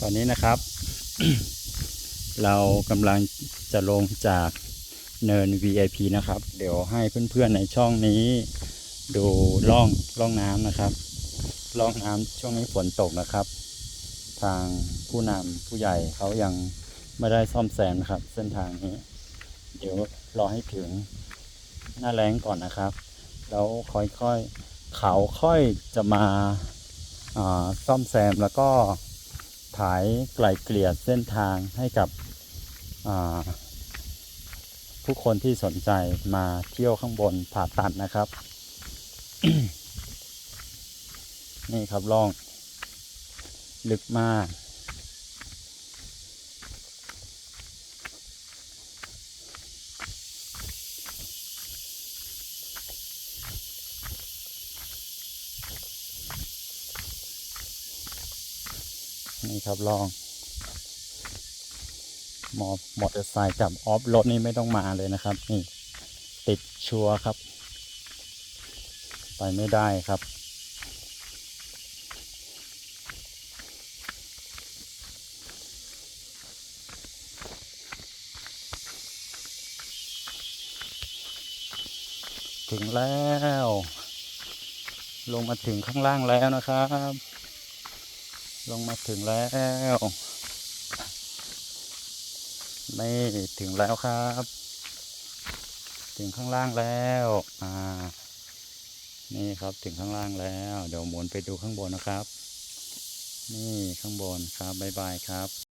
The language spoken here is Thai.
ตอนนี้นะครับ เรากำลังจะลงจากเนิน VIP นะครับ เดี๋ยวให้เพื่อนๆในช่องนี้ ดูล่องล่องน้ำนะครับล่องน้ำช่วงนี้ฝนตกนะครับ ทางผู้นำผู้ใหญ่เขายังไม่ได้ซ่อมแซมนะครับ เส้นทางนี้ เดี๋ยวรอให้ถึงหน้าแรงก่อนนะครับ แล้วค่อยๆเขาค่อยจะมาาซ่อมแซมแล้วก็ ถ่ายไกลเกลี่ยเส้นทางให้กับผู้คนที่สนใจมาเที่ยวข้างบนผ่าตัดนะครับ นี่ครับล่อง ลึกมาก นี่ครับลองมอมอเตอร์ไซค์กับออฟรถนี่ไม่ต้องมาเลยนะครับ นี่ ติดชัวครับ ไปไม่ได้ครับ ถึงแล้ว ลงมาถึงข้างล่างแล้วนะครับ ลงมาถึงแล้ว นี่ถึงแล้วครับ ถึงข้างล่างแล้ว อ่า นี่ครับถึงข้างล่างแล้ว เดี๋ยวหมุนไปดูข้างบนนะครับ นี่ข้างบนครับ บ๊ายบายครับ